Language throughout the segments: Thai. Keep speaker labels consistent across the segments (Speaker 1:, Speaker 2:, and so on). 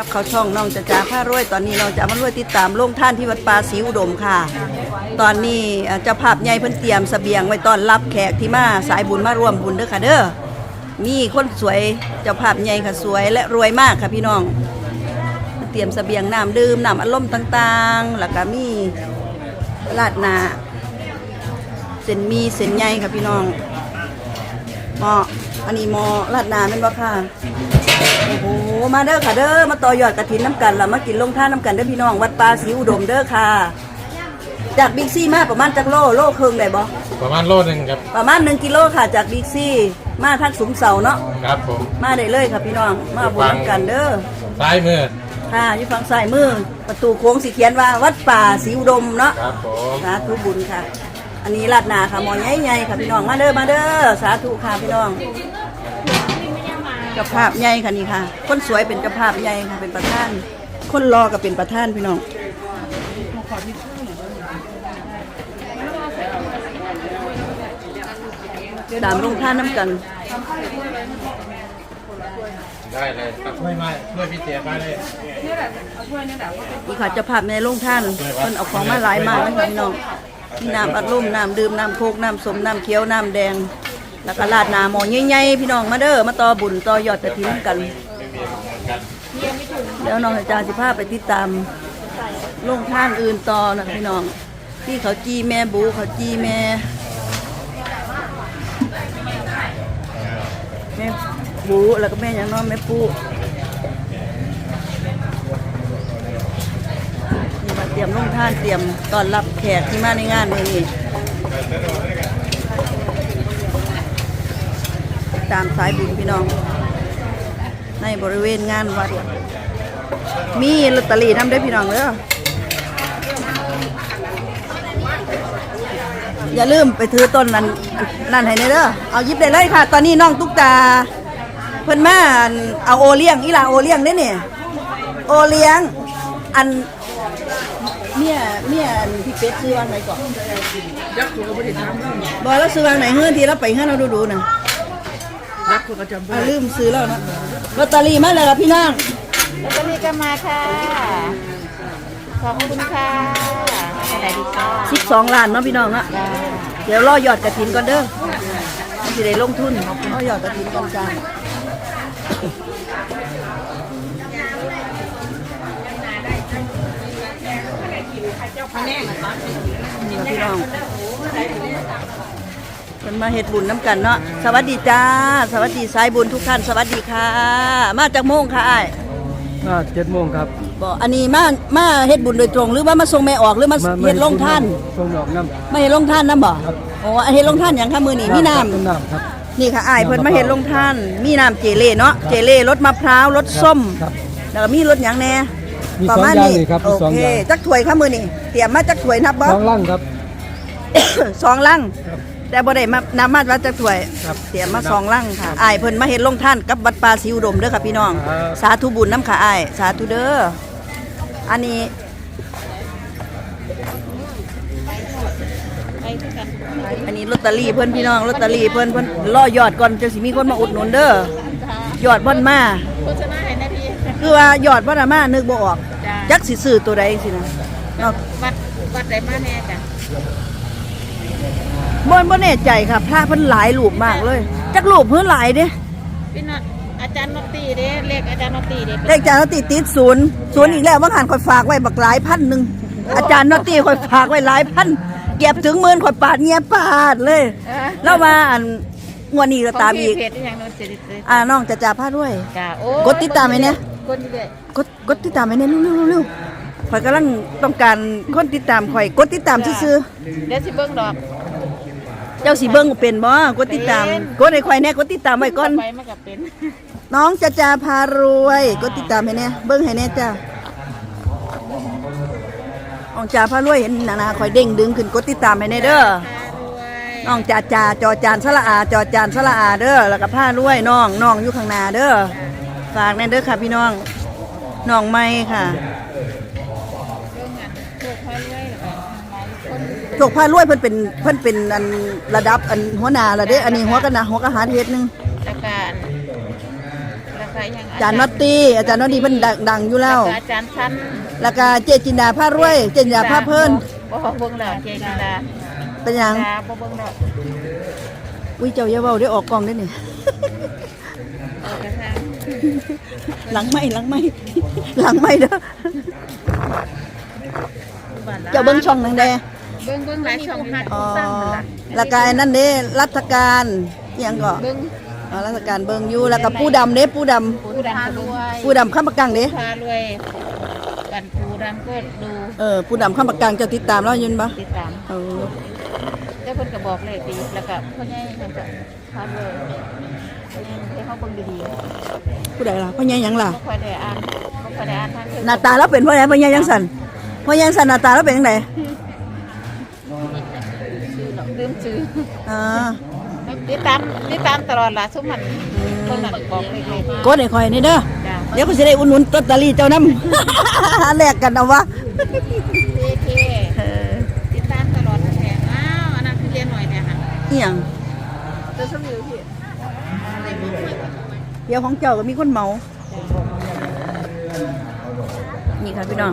Speaker 1: ครับเขาช่องน้องจะจ่าผ้ารวยตอนนี้น้องจะมารวยติดตามลงท่านที่วัดป่าศรีอุดมค่ะ ตอนนี้เจ้าภาพใหญ่เพิ่นเตรียมเสบียงไว้ต้อนรับแขกที่มาสายบุญมาร่วมบุญเด้อค่ะเด้อมีคนสวยเจ้าภาพใหญ่ค่ะสวยและรวยมากค่ะพี่น้อง เตรียมเสบียงน้ำดื่มน้ำอัดลมต่างๆ แล้วก็มีลาดนาเส้นมีเส้นใหญ่ค่ะพี่น้องหมออันนี้หมอลาดนาเป็นบ่ค่ะ โอ้โหมาเด้อค่ะเด้อมาต่อยอดกระถินน้ำกันล่ะมากินลงท่านน้ำกันเด้อพี่น้องวัดป่าศรีอุดมเด้อค่ะ จากบิ๊กซี่มาประมาณจักโลโลครึ่งได้บ่
Speaker 2: ประมาณโลนึงครับ
Speaker 1: ประมาณ1กิโลค่ะจากบิ๊กซี่มาทางสุมเสาเนาะ
Speaker 2: ครับผม
Speaker 1: มาได้เลยค่ะพี่น้องมาบุญน้ำกันเด้อ
Speaker 2: ซ้ายมือ
Speaker 1: ค่ะอยู่ฝั่งซ้ายมือประตูโค้งสีเขียนว่าวัดป่าศรีอุดมเนาะ
Speaker 2: ครับผม
Speaker 1: สาธุบุญค่ะ อันนี้ลาดหนาค่ะหมอใหญ่ๆค่ะพี่น้องมาเด้อมาเด้อสาธุค่ะพี่น้องเจ้าภาพใหญ่ค่ะนี่ค่ะ คนสวยเป็นเจ้าภาพใหญ่ค่ะเป็นประธาน คนรอก็เป็นประธานพี่น้องตามลงท่านน้ำกัน
Speaker 2: ได้เลยครับไม่ไม่ช่วยพี่เตี๋ยมาเลย
Speaker 1: นี่ค่ะเจ้าภาพในลงท่านเพิ่นเอาของมาหลายมากนะคะพี่น้องมีน้ำอัดลมน้ำดื่มน้ำโคกน้ำสมน้ำเขียวน้ำแดง แล้วก็ราดหนาหมอใหญ่ๆพี่น้องมาเด้อมาต่อบุญต่อยอดกระถิ่นกัน เดี๋ยวน้องอาจารย์สิพาไปติดตามลงท่านอื่นต่อนะพี่น้อง ที่เขาจีแม่บูเขาจีแม่แม่บูแล้วก็แม่ยังน้องแม่ปูนี่มาเตรียมลงท่านเตรียมตอนรับแขกที่มาในงานนี้นี่ ตามสายบุญพี่น้อง ในบริเวณงานวัด มีลอตเตอรี่นำได้พี่น้องเด้ออย่าลืมไปถือต้นนั้นนั่นให้เด้อเอายิบได้เลยค่ะ ตอนนี้น้องตุ๊กตา เพิ่นมาอั่นเอาโอเลี้ยงอีหลาโอเลี้ยงเด้เนี่ยโอเลี้ยง อันเมียเมียอันพี่เป็ดซื้อวางไหนก่อนยักษ์ตัวบริษัทบอกแล้วซื้อวางไหนเฮือนทีแล้วไปเฮือนเราดูดูๆนะ เอาลืมซื้อแล้วนะลอตเตอรี่มาเลยครับพี่น้อง
Speaker 3: ลอตเตอรี่ก็มาค่ะ ขอบคุณค่ะอะไรดีค่ะ
Speaker 1: สิบสองล้านเนาะพี่น้องเนาะเดี๋ยวรอยอดกระถินก่อนเด้อมันสิได้ลงทุนรอยอดกระถินก่อนจ้านี่พี่น้อง เป็นมาเฮ็ดบุญน้ำกันเนาะสวัสดีจ้า สวัสดีสายบุญทุกท่านสวัสดีค่ะ มาจากโมงค่ะอ้าย
Speaker 4: เจ็ดโมงครับ
Speaker 1: บอกอันนี้มามาเฮ็ดบุญโดยตรง หรือว่ามาส่งแม่ออกหรือมาเฮ็ดลงท่าน
Speaker 4: ส่งดอกน้
Speaker 1: มาเฮ็ดลงท่านนํบ่อ๋ออันเฮ็ดลงท่านหยังค่ะมื้อนี้ำมีน้ำ
Speaker 4: ต้นน้ำครับ
Speaker 1: นี่ค่ะอ้ายเพิ่นมาเฮ็ดลงท่าน มีน้ำเจเล่เนาะเจเล่รสมะพร้าวรสส้ม
Speaker 4: ครับ
Speaker 1: แล้วก็มีรสหยังแน่
Speaker 4: มี
Speaker 1: ประมาณ
Speaker 4: สองอย่าง
Speaker 1: นี้
Speaker 4: เลยครับ
Speaker 1: โอ
Speaker 4: มีสอง
Speaker 1: เค
Speaker 4: อย่าง
Speaker 1: จักถ้วยค่ะมื้อนี้เตรียมมาจักถ้วยนับบ่
Speaker 4: สองล่างครับ
Speaker 1: สองลัง
Speaker 4: ครับ
Speaker 1: แต่บ่ได้มานำมาว่าจักถ้วย
Speaker 4: ครับ
Speaker 1: เตรียมมาสองลังค่ะอ้ายเพิ่นมาเฮ็ดลงท่านกับวัดป่าศรีอุดมเด้อค่ะพี่น้อง
Speaker 4: ครับ
Speaker 1: สาธุบุญน้ำค่ะอ้ายสาธุเด้ออันนี้
Speaker 3: ไปด้วยกัน
Speaker 1: อันนี้ลอตเตอรี่เพิ่นพี่น้องลอตเตอรี่เพิ่นเพิ่นรอยอดก่อนจังสิมีคนมาอุดหนุนเด้อยอดเพิ่นมา
Speaker 3: โฆษณาให้นะพี่
Speaker 1: คือว่ายอดเพิ่นน่ะมานึกบ่ออก
Speaker 3: จ้า
Speaker 1: จักสิซื้อตัวใดสินะเนาะ
Speaker 3: วัดวัดไหนมาแน่จ้ะ
Speaker 1: บ่บ่แน่ใจค่ะ พระเพิ่นหลายรูปมากเลยจักรูปเพิ่นหลายเด้
Speaker 3: พี่น้องอาจารย์นอตตี้เด้เรียกอาจารย์นอตตี้เด้
Speaker 1: เลขจานติดติดศูนย์ศูนย์อีกแล้วว่าหันข่อยฝากไว้บักหลายพันหนึงอาจารย์นอตตี้ข่อยฝากไว้หลายพันเก็บถึงหมื่นข่อยปาดเงียบปาดเลย
Speaker 3: เออ
Speaker 1: แล้วมาอันงวดนี้ก็ตามอีก
Speaker 3: เพจที่ยังโน้นเจ็ดเลย
Speaker 1: อ่าน้องจะจ่าผ้าด้วย
Speaker 3: จ้าโอ้
Speaker 1: กดติดตามไหมเนี่ย
Speaker 3: กดเลย
Speaker 1: กดกดติดตามไว้เนี่ยเร็วๆเร็วๆข่อยกำลังต้องการคนติดตามข่อยกดติดตามซื่อ
Speaker 3: เดี๋ยวสิเบิ้งดอก
Speaker 1: ๆ เจ้าสิเบิ่งเป็นบ่กดติดตาม
Speaker 3: เป็น
Speaker 1: กดให้ข่อยแน่กดติดตามไว้ก่อน
Speaker 3: ไปมันก็เป็น
Speaker 1: น้องจะจาพารวยกดติดตามให้แน่เบิ่งให้แน่จ้าน้องจ่าพารวยเห็นหนาๆข่อยเด้งดึงขึ้นกดติดตามให้แน่เด้อ
Speaker 3: พารวย
Speaker 1: น้องจ่าจ่าจอจานสละอาจอจานสละอาเด้อแล้วก็พารวยน้องน้องอยู่ข้างหน้าเด้อฝากแน่เด้อค่ะพี่น้องน้องไม่ค่ะ โชคพารวยเพิ่นเป็นเพิ่นเป็นอันระดับอันหัวหน้าละเด้อันนี้หัวกันนะหัวกะหารเฮ็ดหนึง
Speaker 3: แล้วการแล้วก็ก็ยัง
Speaker 1: อาจารย์นอตตี้อาจารย์นอตตี้มันดังดังอยู่แล้ว
Speaker 3: อาจารย์ชั้น
Speaker 1: แล้วก็เจจินดาผ้ารวย เจจินดาผ้าเพิ่น
Speaker 3: บ่เบิ่งแล้วเจจินดา
Speaker 1: เป็นหยัง
Speaker 3: ดาบ่เบิ่งแล้ว
Speaker 1: อุ้ยเจ้าอย่าเว้าได้ออกกล้องได้นี่
Speaker 3: เอากระทาง
Speaker 1: หลังไม่หลังไม่หลังไม่เด้อเจ้าเบิ่งช่องนังแด
Speaker 3: เบิ่งเบิ่งหลายช่องหัด
Speaker 1: อ๋อ
Speaker 3: สร้างนั่นล่ะ
Speaker 1: แล้วก็ไอ้นั่นเด้รัฐการอิหยังก็
Speaker 3: เบิ่ง
Speaker 1: อ๋อรัฐการเบิ่งอยู่แล้วก็ปูดำเด้ปูดำ
Speaker 3: ปูดำก็ด้วย
Speaker 1: ปูดำข้ามปากกังเด้
Speaker 3: พารวยกันปูดำก็ดู
Speaker 1: เออปูดำข้ามปากกังเจ้าติดตามแล้วยินปะ
Speaker 3: ติดตาม
Speaker 1: เออ
Speaker 3: แต่เพิ่นก็บอกเลขดีแล้วก็พ่อใหญ่มันก็พารวยพ่อใหญ่ให้เขาเบิ่งดี
Speaker 1: ผู้ใดล่ะพ่อใหญ่หยังล่ะ
Speaker 3: ๆบ่ค่อยได้อ่านบ่ค่อยได้อ่านทางเทศ
Speaker 1: หน้าตาแล้วเป็นพ่อใหญ่พ่อใหญ่ยังสั่นพ่อใหญ่สั่นหน้าตาแล้วเป็นจังได
Speaker 3: ชื่อหรอก ลืมชื่อ
Speaker 1: อ่า
Speaker 3: ติดตามติดตามตลอดล่ะซุมมันเพิ่นนั่นบอกเลขเลย
Speaker 1: กดให้คอยนี่เด้อ
Speaker 3: จ้า
Speaker 1: เดี๋ยวก็สิได้อุดหนุนลอตเตอรี่เจ้านำแลกกันเอาวะ
Speaker 3: เคเคติดตามตลอดแถมอ้าวอันนั้นคือเรียนหน่อยเนี่ยค่ะ
Speaker 1: อีหยัง
Speaker 3: ตัวสมิวพี่
Speaker 1: เดี๋ยวของเจ้าก็มีคนเมา นี่ค่ะพี่น้อง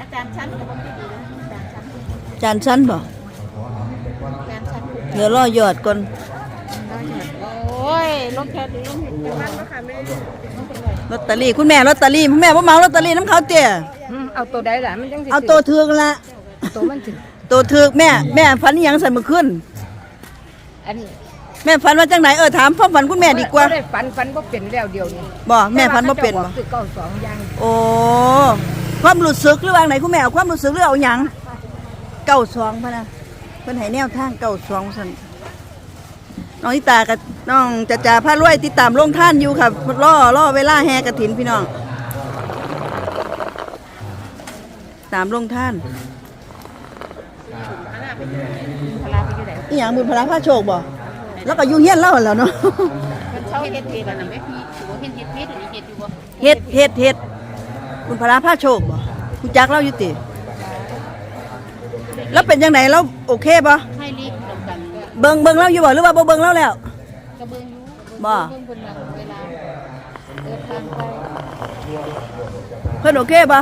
Speaker 3: อาจารย์ชั้นก็บ่ได้ดีนะอาจารย์ชั้น
Speaker 1: จานชั้นบ่
Speaker 3: อาจารย์ชั้น
Speaker 1: เดี๋ยวรอยอดก่อน
Speaker 3: โอ้ยลงแค่ดีลงเป็นบ้านบ่ค่ะแม่ลงเป็นไร
Speaker 1: ลอตเตอรี่คุณแม่ลอตเตอรี่คุณแม่บ่เมาลอตเตอรี่น้ำเขาเตี้ย
Speaker 4: เอาตัวใดล่ะมันจังสิ
Speaker 1: เอาตัวถึกละ
Speaker 4: ตัวมันถึง
Speaker 1: ตัวถึกแม่แม่ฝันอีหยังสั่นมื้อคืน
Speaker 4: อัน
Speaker 1: แม่ฝันว่าจังไหนเออถามความฝันคุณแม่ดีกว่า
Speaker 4: บ่ได้ฝันฝันบ่เป็นแล้วเดียวนี้
Speaker 1: บ่แม่ฝันบ่เป็นบ่
Speaker 4: คือเก้าสองอย่าง
Speaker 1: โอ้ความรู้สึกหรือว่าไหนคุณแม่เอาความรู้สึกหรือเอาหยัง เก้าสองพะนะเพิ่นให้แนวทางเก้าสองซั่นน้องนิตากับน้องจะจ่าพารวยติดตามลงท่านอยู่ค่ะล่อล่อเวลาแห่กระถินพี่น้อง ตามลงท่าน
Speaker 3: พลาไปอยู่ไหน
Speaker 1: อีหยังบุญพระพระโชคบ่แล้วก็อยู่เฮียนเล่าหั่นแหล้วเนาะ
Speaker 3: มันเช่าเฮ็ดเพจอันนั้นแม่พี่ถือว่าเฮ็ดเฮ็ดเพจหรือเฮ็ดอยู่บ่
Speaker 1: เฮ็ดเฮ็ดเฮ็ดบุญพระพระโชคบ่คุณจักเล่าอยู่ติ แล้วเป็นจังไหนแล้วโอเคบ่
Speaker 3: ให้รีบนำกันก็
Speaker 1: เบิ่งเบิ่งเล่าอยู่บ่หรือว่าบ่เบิ่งเล่าแล้ว
Speaker 3: ก็เบิ่งอยู่
Speaker 1: บ่
Speaker 3: เบิ่งเพิ่นว่าเวลาเดินทางไป
Speaker 1: เพิ่นโอเคบ่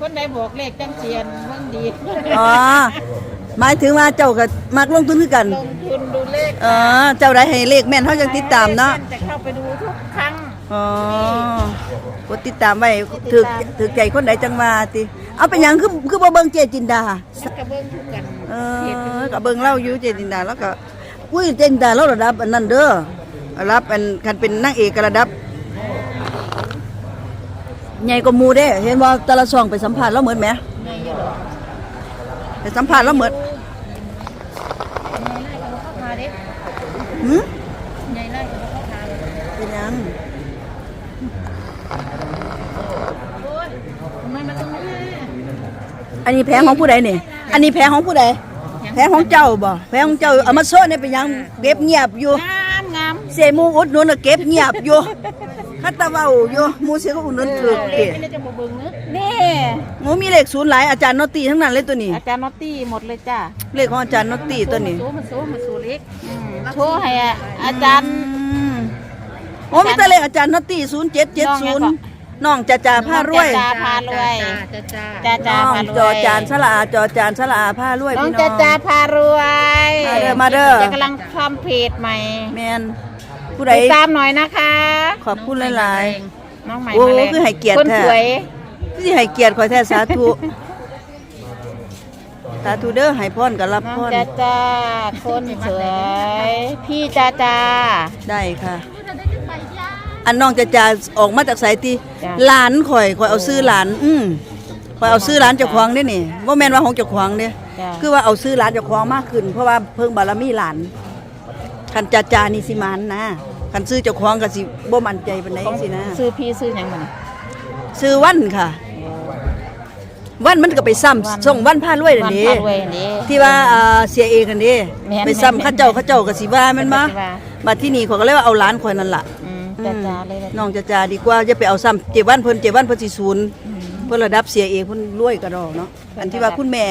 Speaker 3: คนใดบอกเลขจังเสียนเบิ่งดี
Speaker 1: อ๋อหมายถึงว่าเจ้าก็มักลงทุนคือกัน
Speaker 3: ลงทุนดูเลข
Speaker 1: เออเจ้าได้ให้เลขแม่นเฮาจังติดตามเนาะ
Speaker 3: จะเข้าไปดูทุกครั้ง
Speaker 1: อ๋อ กดติดตามไว้ถึกถึกใจคนใดจังว่าติเอาเป็นหยังคือคือบ่เบิ่งเจจินดา
Speaker 3: มันก็เบิ่งทุกกัน
Speaker 1: เออก็เบิ่งเล่าอยู่เจจินดาแล้วก็อุ้ยเจจินดาเราระดับอันนั้นเด้อระดับอันคันเป็นนางเอกก็ระดับ ใหญ่กว่าหมู่เด้ เห็นว่าแต่ละช่องไปสัมภาษณ์แล้วเหมือนแหม
Speaker 3: ไงอยู่หรอ
Speaker 1: ไปสัมภาษณ์แล้วเหมือน
Speaker 3: ไงไล่ก็เข้ามาเด้
Speaker 1: หืม
Speaker 3: ไงไล่ก็เข้ามาเลย
Speaker 1: เป็นหยัง
Speaker 3: โอ้ยทำไมมันต้องมา
Speaker 1: อันนี้แผงของผู้ใดนี่ อันนี้แผงของผู้ใด แผงของเจ้าบ่ แผงของเจ้าเอามาโซ่เนี่ยเป็นหยังเก็บเงียบอยู่
Speaker 3: งามงาม
Speaker 1: เสยหมูอุดหนุนน่ะเก็บเงียบอยู่คัตตะเว้าอยู่หมูเสียก็อุดหนุนถูก
Speaker 3: เล
Speaker 1: ติ
Speaker 3: ขไม่ได้จะมาเบิ่งเนอะนี่
Speaker 1: หมูมีเลขศูนย์หลายอาจารย์นอตตี้ทั้งนั้นเลยตัวนี้
Speaker 3: อาจารย์นอตตี้หมดเลยจ้า
Speaker 1: เลขของอาจารย์นอตตี้ตัวนี้
Speaker 3: โชว์มาโชว์มาโชว์เล็กโชว์ให้อะอาจารย์
Speaker 1: อืมโอ้มีแต่เลขอาจารย์นอตตี้ศูนย์เจ็ดเจ็ดศูนย์ น้องจ่าจ่าผ้ารวย
Speaker 3: จ้าพารวยจ้าจ้า
Speaker 1: น้อง
Speaker 3: พารวย
Speaker 1: จอจานสละอาจอจานสละอาผ้ารวย
Speaker 3: น้อง
Speaker 1: พี่น้
Speaker 3: จ้า
Speaker 1: อง
Speaker 3: จ้าพารวย
Speaker 1: มาเด้อมาเด้อ
Speaker 3: จะกำลังทำเพจใหม่
Speaker 1: แมนผู้ใด
Speaker 3: ติดตามหน่อยนะคะ
Speaker 1: ขอบคุณหลาย
Speaker 3: น้องใหม่
Speaker 1: โอ้
Speaker 3: มาแรง
Speaker 1: คือให้เกียรติ
Speaker 3: คน
Speaker 1: แท้
Speaker 3: สวย
Speaker 1: ๆที่ให้เกียรติขอยแท้สาธุสาธุเด้อให้พรกับรับ
Speaker 3: น้อง
Speaker 1: พร
Speaker 3: จ้าจ้าคนสวย พี่จ้าจ้า
Speaker 1: ได้ค่ะ อันน้องจะจะออกมาจากสายตี
Speaker 3: จ้ะ
Speaker 1: หลานข่อยข่อยเอาซื้อหลาน อืมข่อยเอาซื้อหลานเจ้าของเด้นี่บ่แม่นว่าของเจ้าของเด้
Speaker 3: จ้า
Speaker 1: คือว่าเอาซื้อหลานเจ้าของมากขึ้น เพราะว่าเพิ่งบารมีหลานคันจาจานี่สิมานนะคันซื้อเจ้าของก็สิบ่มั่นใจปานใดสินะ
Speaker 3: ซื้อพี่ซื้อหยังมัน
Speaker 1: ซื้อวันค่ะ วันมันก็ไปซ้ำ
Speaker 3: วัน
Speaker 1: ส่งวันพารวยนั่น
Speaker 3: วัน
Speaker 1: นี่
Speaker 3: พารวยนี่
Speaker 1: ที่ว่าอ่าเสียเองกันนี่
Speaker 3: แม่น
Speaker 1: ไปซ้ำเขาเจ้าเขาเจ้าก็สิว่าแม่นบ่
Speaker 3: ก็สิว่า
Speaker 1: บัดที่นี่ข่อยก็เลยว่าเอาหลานข่อยนั่นล่ะ
Speaker 3: อืม จ้าจ้าเลยเลย
Speaker 1: น้องจะจาดีกว่าจะไปเอาซ้ำเจ็บวันเพิ่นเจ็บวันเพิ่นสิศูนย์เพิ่นระดับเสียเองเพิ่นรวยกระดอกเนาะอันที่ว่าคุณแม่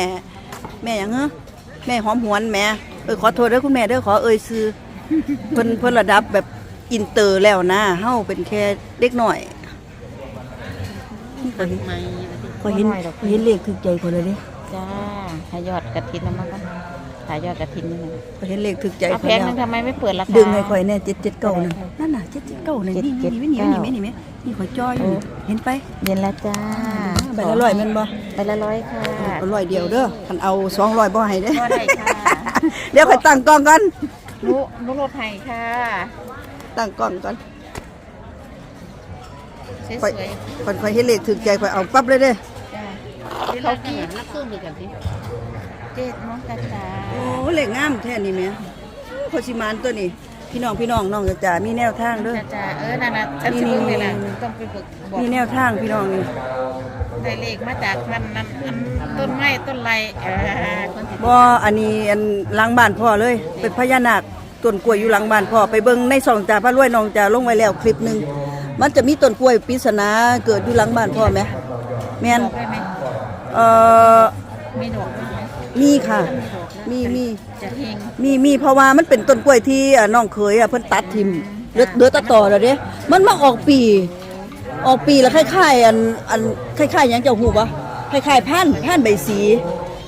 Speaker 1: แม่หยังเหรอแม่หอมหวนแม่เออขอโทษเด้อคุณแม่เด้อขอเอ่ยชื่อเพิ่นเพิ่นระดับแบบอินเตอร์แล้วนะเฮาเป็นแค่เด็กหน่อย
Speaker 3: เปิดไหม
Speaker 1: ก็เห็นข้อยเห็นเลขถึกใจคนเลยเด้
Speaker 3: จ้าหายอดกระถินนะมั้ง หายอดกระถินนี่นะ
Speaker 1: ก็เห็นเลขถึกใจ
Speaker 3: เอา
Speaker 1: ค
Speaker 3: แพ
Speaker 1: น
Speaker 3: ง
Speaker 1: แล้
Speaker 3: นึ
Speaker 1: ว
Speaker 3: งทำไมไม่เปิดราคา
Speaker 1: ดึงให้ข่อยแน่779นั่นนั่นน่ะ779นั่นนี่
Speaker 3: เจ็ด
Speaker 1: นี่
Speaker 3: เจ็
Speaker 1: นี่
Speaker 3: ด
Speaker 1: นี่
Speaker 3: เก้า
Speaker 1: นี่นี่นี่ข่อยจ้อยอยู่เห็นไป
Speaker 3: เย็นแล้วจ้า
Speaker 1: ใบละร้อยแม่นบ่
Speaker 3: ใบละร้อยค่ะ
Speaker 1: เอาร้อยเดียวเด้อคันเอา200บ่ให้เด้
Speaker 3: ก็ได้ค่ะ
Speaker 1: เดี๋ยวข่อยตั้งกล้องก่อน
Speaker 3: หนุหนุรถไห้ค่ะ
Speaker 1: ตั้งกล้องก่อน
Speaker 3: ส
Speaker 1: ข่อย
Speaker 3: วย
Speaker 1: ข่อยข่อยเห็นเลขถึกใจข่อยเอาปั๊บเลยเด้
Speaker 3: ๆจ้าเขากีรับเครื่องดูกันสิ เจ็ดน้องกระจา
Speaker 1: โอ้เลขงามแท้นี่แม่โคชิมานตัวนี้ พี่น้องพี่น้องน้องจะจ๋ามีแนวทางเด้อก
Speaker 3: ระจาเออนั่นน่ะฉันจะเบิ่งนี่แหละต้องไปบอกบอก
Speaker 1: มีแนวทางพี่น้องนี่
Speaker 3: ได้เลขมาจากนั่นนั่นอันต้นไม้ต้นไรเออคนที่
Speaker 1: บ่อันนี้อันหลังบ้านพ่อเลย เป็นพญานาคต้นกล้วยอยู่หลังบ้านพ่อไปเบิ่งในช่องจ่าพระรวยน้องจ่าลงไว้แล้วคลิปหนึงมันจะมีต้นกล้วยปริศนาเกิดอยู่หลังบ้านพ่อไหมแม่น
Speaker 3: ดอกได้ไหม
Speaker 1: เอ่อ
Speaker 3: มีดอกไห ม
Speaker 1: มีค่ะ
Speaker 3: มีดอกแล้ว
Speaker 1: มีมี
Speaker 3: จะเฮง
Speaker 1: มีมีเพราะว่ามันเป็นต้นกล้วยที่อะน้องเคยอะเพิ่นตัดทิ่มเหลือเหลือแตะต่อแล้วเด้มันมาออกปี ออกปีแล้วคล้ายๆอันอันคล้ายๆหยังเจ้าฮู้ปะคล้ายๆพันธุ์พันธุ์ใบสี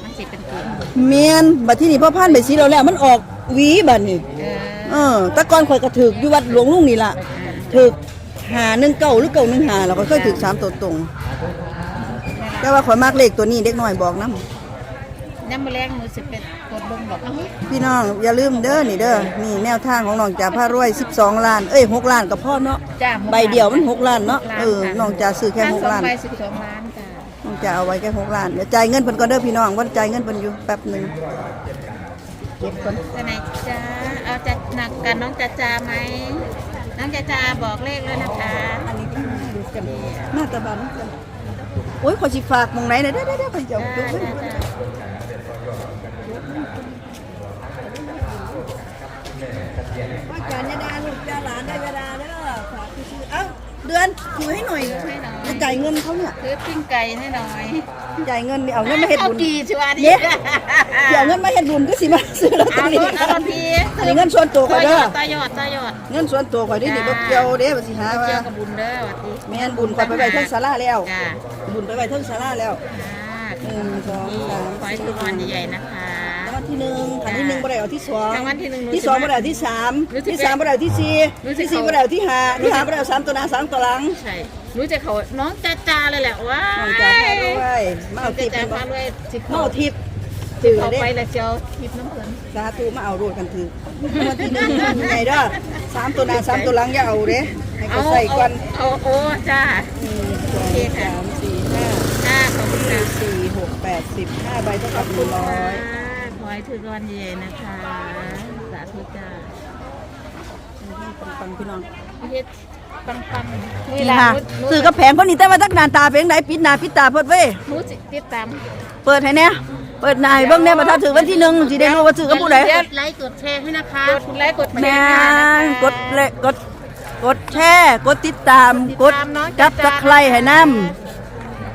Speaker 3: มันสิเป็นกลุ่ม
Speaker 1: เมียนบัดที่นี่พอพันธุ์ใบสีแล้วแล้วมันออกหวีบัดนี้
Speaker 3: เออ
Speaker 1: เออแต่ก่อนข่อยก็ถึกอยู่วัดหลวงลุงนี่ล่ะถึกหาหนึ่งเก้าหรือเก้าหนึ่งหาเราก็เคยถึกสามตัวตรง แต่ว่าข่อยมากเลขตัวนี้เด็กน้อยบอกนํ
Speaker 3: น้ำมะแรงมือสิเป็นกดลงดอกเอ้า
Speaker 1: พี่น้องอย่าลืมเด้อนี่เด้อนี่แนวทางของน้องจ่าผ้ารวย 12 ล้าน เอ้ย 6 ล้านก็พอเนาะ
Speaker 3: จ้า
Speaker 1: ใบเดียวมัน 6 ล้านเนาะเออน้องจ่าซื้อแค่ 6 ล้าน
Speaker 3: ใบสิบสองล้านจ้า
Speaker 1: น้องจ่าเอาไว้แค่ 6 ล้านเดี๋ยวจ่ายเงินเพิ่นก่อนเด้อพี่น้องวันจ่ายเงินเพิ่นอยู่แป๊บหนึงเก็บก่อน
Speaker 3: จะไหนจ้าเอาจะหนักกันน้องจ้าจ้าไหมน้องจ้าจ้าบอกเลขแล้วนะคะ
Speaker 1: อันนี้ที่ดูกันหน้าตาบันโอ้ยขอสิฝากหมองไหนน่ะเด้อเด้อเด้อไปเจ้า
Speaker 3: จ้า
Speaker 1: จุ๊บ
Speaker 3: จ้าจ้า
Speaker 1: ว่าจานยาดาลูกจาหลานได้เวลาเด้อฝากซื้อเอ้าเดือนถือให้หน่อย
Speaker 3: ให้หน่อย
Speaker 1: จะจ่ายเงินเขาเนี่ย
Speaker 3: ซื้อปิ้งไก่ให้หน่อย
Speaker 1: จ่ายเงินนี่เอาเงินมาเฮ็ดบุญ
Speaker 3: ดีชัวร์ดิ
Speaker 1: เย้เดี๋ยวเงินมาเฮ็ดบุญก็สิมาซื้อลอตเตอ
Speaker 3: เอา
Speaker 1: รี่
Speaker 3: รถเอารถที
Speaker 1: อันนี้เงินส่วนตัวข่อย
Speaker 3: ต่
Speaker 1: เด้อ
Speaker 3: ต่อยอดต่อยอด
Speaker 1: เงินส่วนตัวข่อยนี่นี่บ่เกี่ยวเด้ว่าสิหาว่า
Speaker 3: เกี่ยวกับบุญเด้อวัดดี
Speaker 1: แม่นบุญข่อยไปไว้เทั้งศาลาแล้ว
Speaker 3: จ้า
Speaker 1: บุญไปไว้เทั้งศาลาแล้ว
Speaker 3: ค่ะ
Speaker 1: หนึ่งสองสาม
Speaker 3: ขอให้ถูกรางวัลใหญ่ๆนะคะ
Speaker 1: รางวัล ที่หนึ่งขันที่หนึ่งบ่ได้เอาที่สอง
Speaker 3: รางวัลที่หนึ่งหนู
Speaker 1: ที่สอง
Speaker 3: สิ
Speaker 1: บ่
Speaker 3: มา
Speaker 1: ได้เอาที่สาม
Speaker 3: หนูสิ
Speaker 1: ที่สามบ่ได้เอาที่สี่
Speaker 3: หนูสิ
Speaker 1: ที่สี่
Speaker 3: เข้า
Speaker 1: บ่ได้เอาที่ห้าที่ห้าบ่ได้เอาสามตัวหน้าสามตัวหลัง
Speaker 3: ใช่รู้จะเขาน้องจ้าจ้าเลยแหละว้า
Speaker 1: น้องจ่าพาด้วยมา
Speaker 3: น้อ
Speaker 1: เอา
Speaker 3: ง
Speaker 1: ทิ
Speaker 3: จ้า
Speaker 1: พย์
Speaker 3: จ้า
Speaker 1: เป็นบ่
Speaker 3: พาด้วยสิ
Speaker 1: มาเอาทิพย์
Speaker 3: ถื
Speaker 1: ถื
Speaker 3: อ
Speaker 1: อ
Speaker 3: เอา
Speaker 1: เด้
Speaker 3: ไปแล้วเจ้าทิพย์น้ำเพลิน
Speaker 1: สาธุมาเอาโรดกันถือรางวัลที่หนึ่งไหนเด้อสามตัวหน้าสามตัวหลังอย่าเอาเด้ให้
Speaker 3: เอา
Speaker 1: เขาใส่ก่อน
Speaker 3: เอาโอ้จ้า
Speaker 1: หนึ่งสอง
Speaker 3: โอเคค่ะ
Speaker 1: สามสี่ห้า
Speaker 3: จ้าขอบคุณค่ะ
Speaker 1: สี่หกแปดสิบห้าใบเท่ากับหนึ่งร้อย
Speaker 3: ขอ ให้ถือรางวัลใหญ่นะคะ สาธุจ้า
Speaker 1: ปังพี่น้อง
Speaker 3: เฮ็ดปังปัง
Speaker 1: นี่ค่ะสื่อกับแผงคนนี้แต่ว่าตักหนานตาเป็นไหนปิดหน้าปิดตาเปิดเว้ย
Speaker 3: หนูสิติดตาม
Speaker 1: เปิดให้แน่เปิดหน้าให้เบิ่งแน่บ่ถ้าถึงวันที่หนึ่งสิได้รู้ว่าสื่อกับผู้ใด
Speaker 3: กดไลค์กดแชร์ให้นะคะกดไลค์กดแชร์
Speaker 1: กดเลกดกดแชร์กดติดตาม
Speaker 3: ติด
Speaker 1: กด
Speaker 3: ตามน้อง
Speaker 1: จับตะไคร้ให้นํ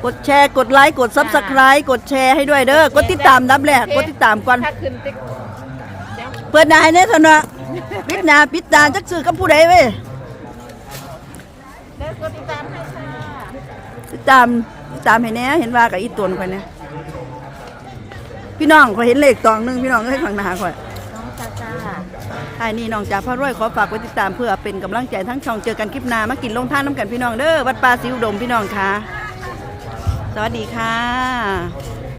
Speaker 1: กดแชร์กดไลค์กดซับสไครต์กดแชร์ให้ด้วยเด้อกดติดตามดับแรกกดติดตามก่อน
Speaker 3: ถ้าขึ้นติ๊กเดี๋ยว
Speaker 1: เปิดหน้าให้แน่เถอะนะปิดหน้าปิดตาจักสื่อกับผู้ใดเว้ย
Speaker 3: เดี๋ยวกดติดตามให้ค่ะ
Speaker 1: ติดตามติดตามให้แน่เห็นว่ากับอีตวนข่อยเนี่ยพี่น้องข่อยเห็นเลขตองหนึงพี่น้องก็ให้ฟังหน้าข่อย
Speaker 3: น้องจ้าจ้า
Speaker 1: ท้ายนี้น้องจ่าพระรวยขอฝากไว้ติดตามเพื่อเป็นกำลังใจทั้งช่องเจอกันคลิปหน้ามากินลงท่านน้ำกันพี่น้องเด้อวัดป่าสิวดมพี่น้องค่ะ สวัสดีค่ะ